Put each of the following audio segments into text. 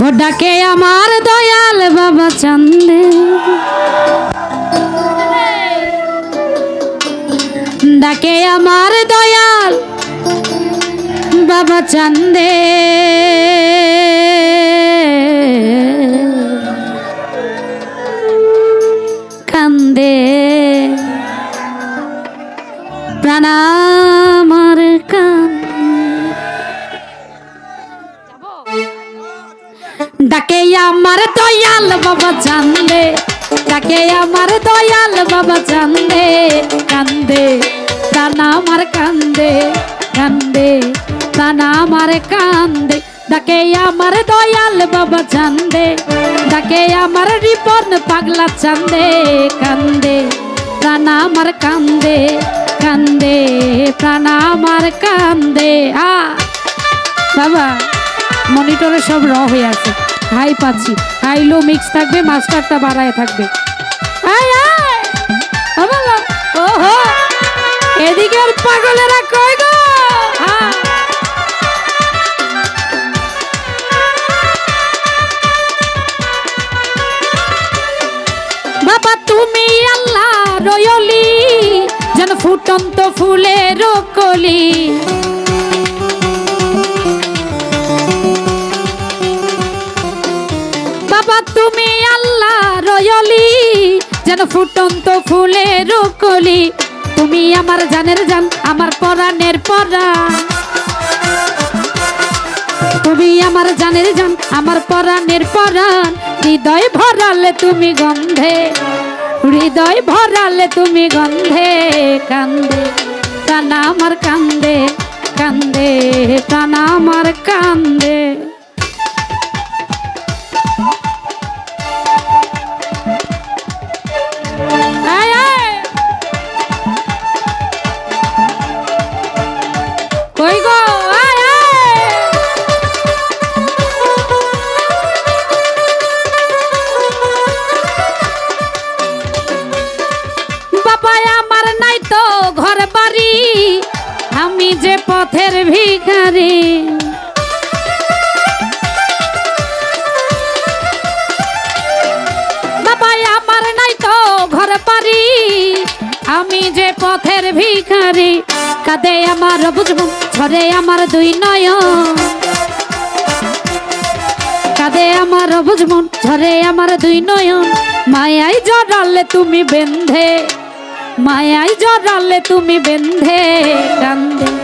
ডাকে আমার দয়াল বাবা চান্দে। ডাকে আমার দয়াল বাবা চান্দে। কান্দে। প্রাণ বাবা চান্দে ডাকে আমার দয়াল বাবা চান্দে কান্দে, প্রাণ আমার কান্দে কান্দে, প্রাণ আমার কান্দে। ডাকে আমার দয়াল বাবা চান্দে ডাকে আমার রিপন পাগলা চান্দে, কান্দে, প্রাণ আমার কান্দে কান্দে, প্রাণ আমার কান্দে। আ, বাবা, মনিটরে সব র হয়ে আছে। হাই পাচ্ছি। হাই লো মিক্স থাকবে মাস্টারটা বাড়ায় থাকবে। বাবা এদিকের পাগলেরা কই গো। বাবা, তুমি আল্লাহ রয়লি, যেন ফুটন্ত ফুলের কলি তুমি আল্লাহ রয়লি, যেন ফুটন্ত ফুলের কলি। তুমি আমার জানের জান, আমার পরাণের পরা তুমি আমার জানের জান, আমার পরাণের পরাণ। হৃদয় ভরালে তুমি গন্ধে, হৃদয় ভরালে তুমি গন্ধে, কান্দে। প্রাণ আমার কান্দে কান্দে। প্রাণ আমার কান্দে। যে পথের ভিখারি। বাবা আমার নাই তো ঘর বাড়ি। আমি যে পথের ভিখারি, কাঁদে আমার বুঝব, ঝরে আমার দুই নয়ন। কাঁদে আমার বুঝব, ঝরে আমার দুই নয়ন। মায়াই জড়ালে তুমি বেন্ধে মায়াই জড়ালে তুমি বেন্ধে কান্দে।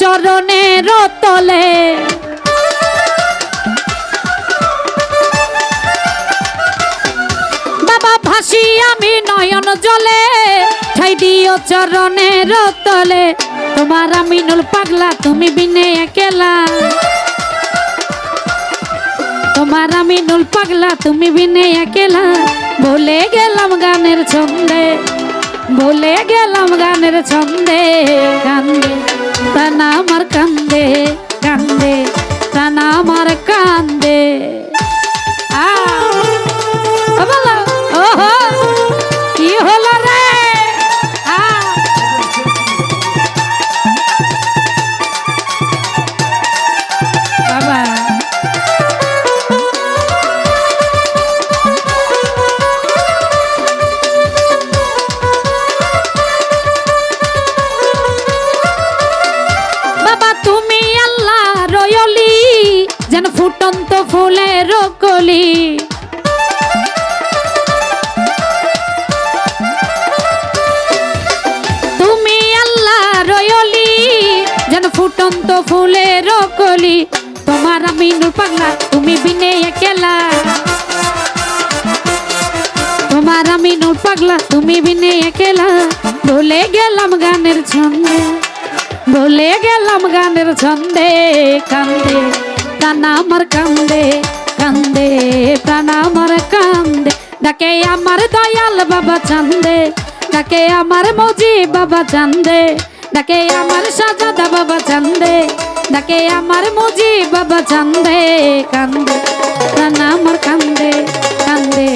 চরণের তলে বাবা ভাসি আমি নয়ন জলে, ঠাই দিও চরণের তলে তোমার আমি নুল পাগলা, তুমি বিনে একেলা। তোমার আমি নুল পাগলা, তুমি বিনে একেলা। বলে গেলাম গানের ছন্দে। বলে গেলাম গানের ছন্দে গান তা আমার ফুটন্ত ফুলের কলি তুমি আল্লাহ রয়লি, যেন ফুটন্ত ফুলের কলি তোমার আমি নূর পাগলা, তুমি বিনে একেলা। তোমার আমি নূর পাগলা, তুমি বিনে একেলা। ভুলে গেলাম গানের ছন্দে ভুলে গেলাম গানের ছন্দে, কান্দে। প্রাণ আমার কান্দে কান্দে প্রাণ আমার কান্দে ডাকে আমার দয়াল বাবা চান্দে ডাকে আমার মজি বাবা চান্দে ডাকে আমার সাজাদা বাবা চান্দে ডাকে আমার মজি বাবা চান্দে কান্দে প্রাণ আমার কান্দে কান্দে